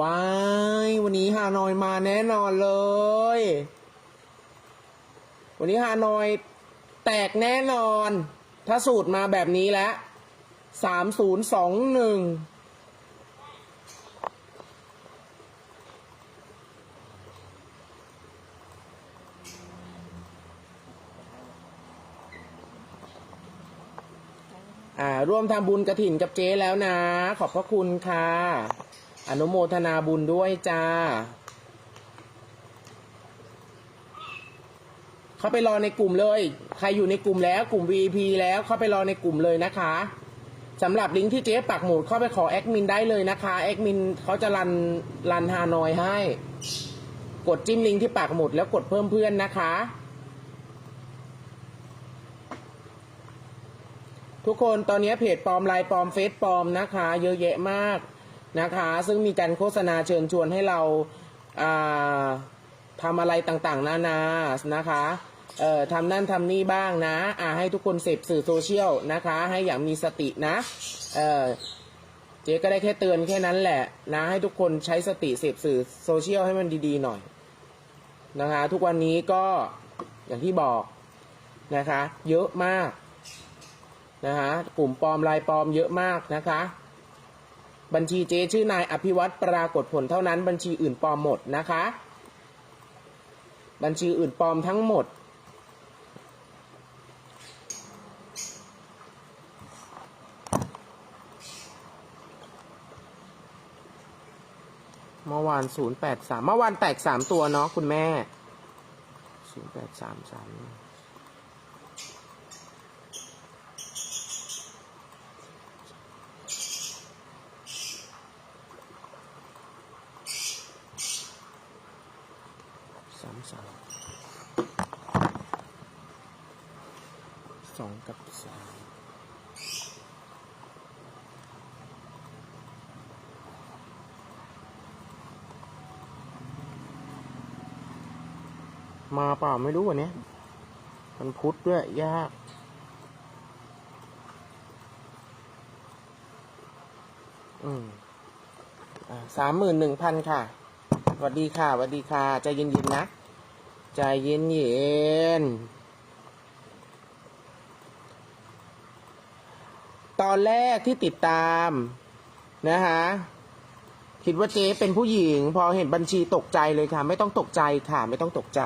ว้าย วันนี้ฮานอยมาแน่นอนเลย วันนี้ฮานอยแตกแน่นอน ถ้าสูตรมาแบบนี้แล้วสามศูนย์สองหนึ่งอ่า ร่วมทำบุญกระถิ่นกับเจ๊แล้วนะ ขอบพระคุณค่ะ อนุโมทนาบุญด้วยจ้า เข้าไปรอในกลุ่มเลย ใครอยู่ในกลุ่มแล้วกลุ่ม VIP แล้วเข้าไปรอในกลุ่มเลยนะคะสำหรับลิงก์ที่เจ๊ปักหมุดเข้าไปขอแอดมินได้เลยนะคะแอดมินเขาจะรันรันฮานอยให้ กดจิ้มลิงก์ที่ปักหมุดแล้วกดเพิ่มเพื่อนนะคะ ทุกคนตอนนี้เพจปลอมไลน์ปลอมเฟซปลอมนะคะ เยอะแยะมาก นะคะ ซึ่งมีการโฆษณาเชิญชวนให้เราทำอะไรต่างๆ นานานะคะเอ่อทำนั่นทำนี่บ้างนะ อ่าให้ทุกคนเสพสื่อโซเชียลนะคะ ให้อย่างมีสตินะ เออเจ๊ก็ได้แค่เตือนแค่นั้นแหละนะ ให้ทุกคนใช้สติเสพสื่อโซเชียลให้มันดีๆหน่อยนะคะ ทุกวันนี้ก็อย่างที่บอกนะคะ เยอะมากนะคะกลุ่มปลอมลายปลอมเยอะมากนะคะ บัญชีเจชื่อนายอภิวัตรปรากฏผลเท่านั้น บัญชีอื่นปลอมหมดนะคะ บัญชีอื่นปลอมทั้งหมด เมื่อวานศูนย์แปดสามเมื่อวานแตกสามตัวเนาะคุณแม่ศูนย์แปดสามสาม สามสาม สองกับสามมาเปล่าไม่รู้วันนี้มันพุทธด้วย ยาก อืมสามหมื่นหนึ่งพันค่ะสวัสดีค่ะสวัสดีค่ะ ใจเย็นๆนะ ใจเย็นๆ ตอนแรกที่ติดตามนะคะคิดว่าเจ๊เป็นผู้หญิง พอเห็นบัญชีตกใจเลยค่ะ ไม่ต้องตกใจค่ะ ไม่ต้องตกใจ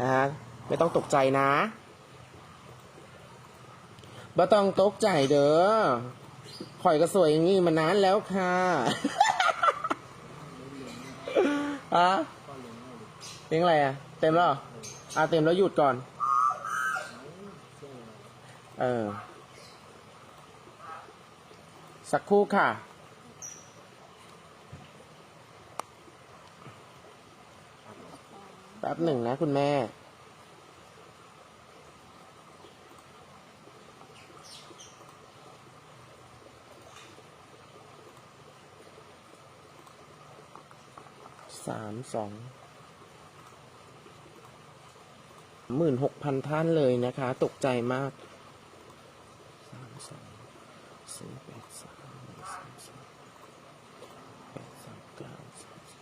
นะฮะไม่ต้องตกใจนะบ่ต้องตกใจเด้อข่อยก็สวยอย่างนี้มานานแล้วค่ะอะเพลงอะไรอะ เต็มแล้วเหรออะเต็มแล้วหยุดก่อน เออ สักครู่ค่ะ แป๊บหนึ่งนะคุณแม่สามสองหมื่นหกพันท่านเลยนะคะ ตกใจมากสามสอง It's a Pizza, Pizza, Pizza, Pizza, Pizza, Pizza, Pizza,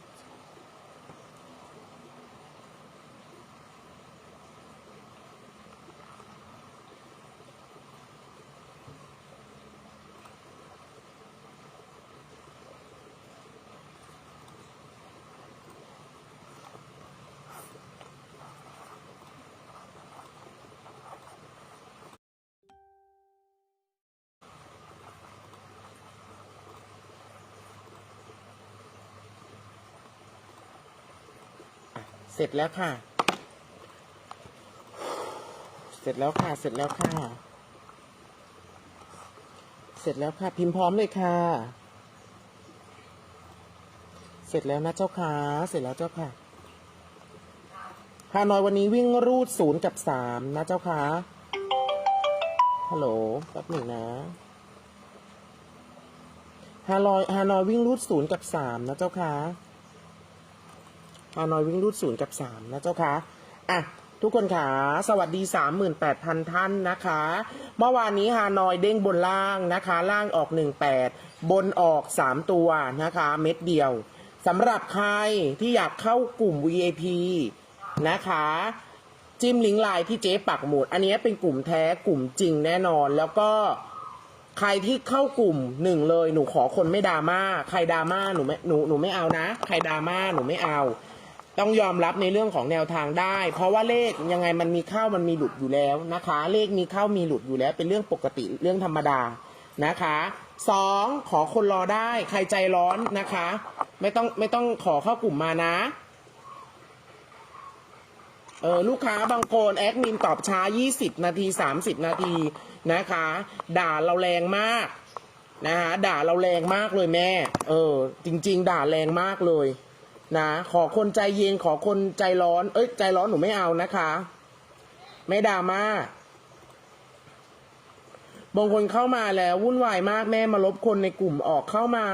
เสร็จแล้วค่ะ เสร็จแล้วค่ะ เสร็จแล้วค่ะ เสร็จแล้วค่ะ พิมพ์พร้อมเลยค่ะ เสร็จแล้วนะเจ้าค่ะ เสร็จแล้วเจ้าค่ะฮานอยวันนี้วิ่งรูดศูนย์กับสามนะเจ้าค่ะ ฮัลโหลแป๊บหนึ่งนะฮานอยฮานอยวิ่งรูดศูนย์กับสามนะเจ้าค่ะ ฮานอยวิ่งรูดศูนย์กับสามนะเจ้าค่ะอะทุกคนขาสวัสดี 38,000 ท่านนะคะ เมื่อวานนี้ฮานอยเด้งบนล่างนะคะ ล่างออก 18 บนออก 3 ตัวนะคะ เม็ดเดียวสำหรับใครที่อยากเข้ากลุ่ม VIP นะคะ จิ้มลิงก์ไลน์ที่เจ๊ปักหมุด อันนี้เป็นกลุ่มแท้กลุ่มจริงแน่นอน แล้วก็ใครที่เข้ากลุ่มหนึ่งเลยหนูขอคนไม่ดราม่าใครดราม่าหนูไม่หนูหนูไม่เอานะ ใครดราม่าหนูไม่เอา ต้องยอมรับในเรื่องของแนวทางได้ เพราะว่าเลขยังไงมันมีเข้ามันมีหลุดอยู่แล้วนะคะ เลขมีเข้ามีหลุดอยู่แล้ว เป็นเรื่องปกติเรื่องธรรมดานะคะสองขอคนรอได้ใครใจร้อนนะคะ ไม่ต้องไม่ต้องขอเข้ากลุ่มมานะเออลูกค้าบางคนแอดมินตอบช้า 20 นาที 30 นาทีนะคะ ด่าเราแรงมากนะคะด่าเราแรงมากเลยแม่ เออ จริง ๆ ด่าแรงมากเลย นะ ขอคนใจเย็นขอคนใจร้อน เอ้ย ใจร้อนหนูไม่เอานะคะ ไม่ด่ามาบางคนเข้ามาแล้ววุ่นวายมากแม่มาลบคนในกลุ่มออกเข้ามา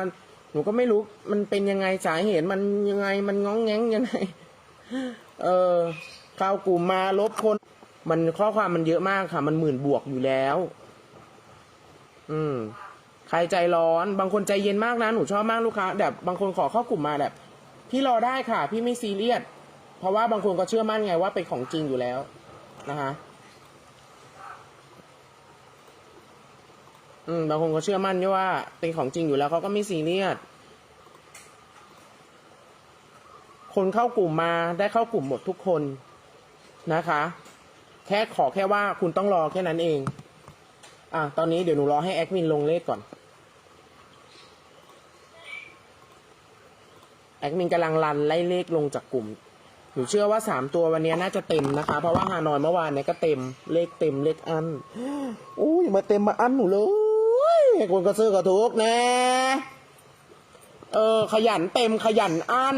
หนูก็ไม่รู้มันเป็นยังไงสาเหตุมันยังไงมันง้องแง้งยังไง เออเข้ากลุ่มมาลบคน มันข้อความมันเยอะมากค่ะ มันหมื่นบวกอยู่แล้ว อืมใครใจร้อน บางคนใจเย็นมากนะหนูชอบมากลูกค้าแบบบางคนขอเข้ากลุ่มมาแบบ พี่รอได้ค่ะ พี่ไม่ซีเรียสเพราะว่าบางคนก็เชื่อมั่นไงว่าเป็นของจริงอยู่แล้วนะคะอืมบางคนก็เชื่อมั่นว่า เป็นของจริงอยู่แล้วเขาก็ไม่ซีเรียสคนเข้ากลุ่มมาได้เข้ากลุ่มหมดทุกคนนะคะ แค่ขอแค่ว่าคุณต้องรอแค่นั้นเอง อะตอนนี้เดี๋ยวหนูรอให้แอดมินลงเลขก่อน แอดมินกำลังรันไล่เลขลงจากกลุ่ม หนูเชื่อว่าสามตัววันนี้น่าจะเต็มนะคะ เพราะว่าฮานอยเมื่อวานเนี่ยก็เต็ม เลขเต็มเลขอันอุ้ยมาเต็มมาอันหนูเลยคนก็ซื้อก็ถูกแน่เออ ขยันเต็มขยันอัน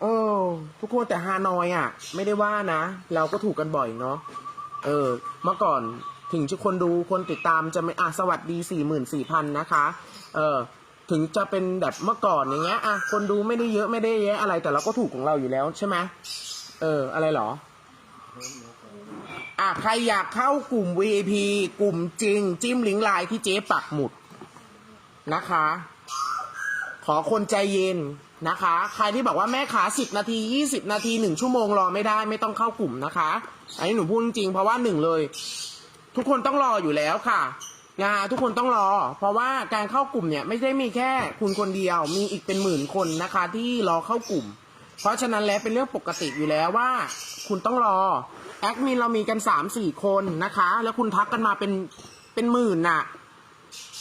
เออทุกคนแต่ฮานอยอะ ไม่ได้ว่านะ เราก็ถูกกันบ่อยเนาะเออ เมื่อก่อนถึงจะคนดูคนติดตามจะไม่อะสวัสดีสี่หมื่นสี่พันนะคะ เออ ถึงจะเป็นแบบเมื่อก่อนอย่างเงี้ยอะคนดูไม่ได้เยอะไม่ได้เยะอะไรแต่เราก็ถูกของเราอยู่แล้วใช่ไหมเออ อะไรเหรออะใครอยากเข้ากลุ่ม VIP กลุ่มจริง จิ้มลิงก์ไลน์ที่เจ๊ปักหมุดนะคะ ขอคนใจเย็นนะคะ ใครที่บอกว่าแม่ขาสิบนาทียี่สิบนาทีหนึ่งชั่วโมงรอไม่ได้ไม่ต้องเข้ากลุ่มนะคะ อันนี้หนูพูดจริงเพราะว่าหนึ่งเลย ทุกคนต้องรออยู่แล้วค่ะ นะทุกคนต้องรอ เพราะว่าการเข้ากลุ่มเนี่ยไม่ได้มีแค่คุณคนเดียว มีอีกเป็นหมื่นคนนะคะ ที่รอเข้ากลุ่ม เพราะฉะนั้นแล้วเป็นเรื่องปกติอยู่แล้วว่า คุณต้องรอแอดมินเรามีกันสามสี่คนนะคะ แล้วคุณทักกันมาเป็นเป็นหมื่นน่ะ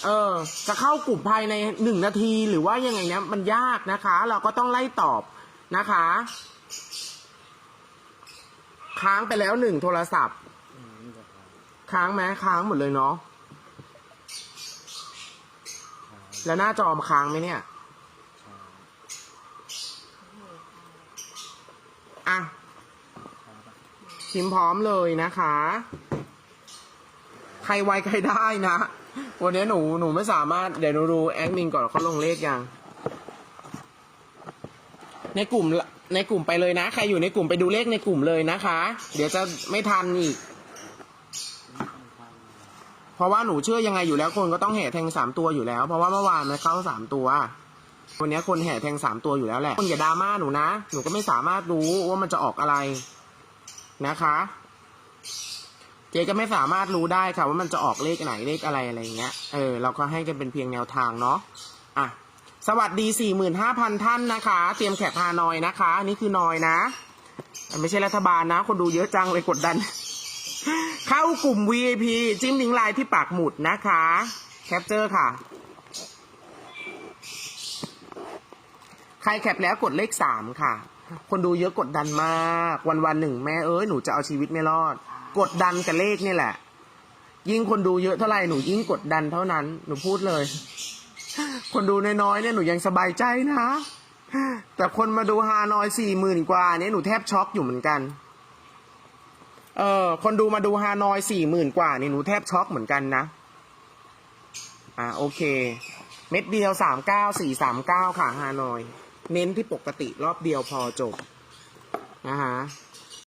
เออ จะเข้ากลุ่มภายในหนึ่งนาทีหรือว่ายังไงเนี้ยมันยากนะคะ เราก็ต้องไล่ตอบนะคะ ค้างไปแล้วหนึ่งโทรศัพท์ ค้างไหมค้างหมดเลยเนาะ แล้วหน้าจอมค้างไหมเนี่ย อะพิมพ์พร้อมเลยนะคะ ใครไวใครได้นะ วันนี้หนูหนูไม่สามารถ เดี๋ยวหนูดูแอดมินก่อนเขาลงเลขยัง ในกลุ่มในกลุ่มไปเลยนะ ใครอยู่ในกลุ่มไปดูเลขในกลุ่มเลยนะคะ เดี๋ยวจะไม่ทันอีก เพราะว่าหนูเชื่อยังไงอยู่แล้วคนก็ต้องแห่แทงสามตัวอยู่แล้ว เพราะว่าเมื่อวานมันเข้าสามตัววันนี้คนแห่แทงสามตัวอยู่แล้วแหละคนอย่าดราม่าหนูนะ หนูก็ไม่สามารถรู้ว่ามันจะออกอะไรนะคะ เจ๊ก็ไม่สามารถรู้ได้ค่ะว่ามันจะออกเลขไหนเลขอะไรอะไรเงี้ย เออเราก็ให้กันเป็นเพียงแนวทางเนาะ อะ สวัสดีสี่หมื่นห้าพันท่านนะคะ เตรียมแขกฮานอยนะคะ นี่คือนอยนะ ไม่ใช่รัฐบาลนะ คนดูเยอะจังเลยกดดัน เข้ากลุ่ม VIP จิ้มลิงก์ไลน์ที่ปากหมุดนะคะ แคปเจอร์ค่ะ ใครแคปแล้วกดเลขสามค่ะ คนดูเยอะกดดันมาก วันวันหนึ่งแม่เอ้ยหนูจะเอาชีวิตไม่รอด กดดันกับเลขนี่แหละ ยิ่งคนดูเยอะเท่าไหร่หนูยิ่งกดดันเท่านั้น หนูพูดเลย คนดูน้อยๆเนี่ยหนูยังสบายใจนะแต่คนมาดูฮานอยสี่หมื่นกว่าเนี่ยหนูแทบช็อกอยู่เหมือนกัน เออคนดูมาดูฮานอยสี่หมื่นกว่านี่หนูแทบช็อกเหมือนกันนะ อ่าโอเค เม็ดเดียวสามเก้าสี่สามเก้าค่ะฮานอย เน้นที่ปกติรอบเดียวพอจบ นะคะ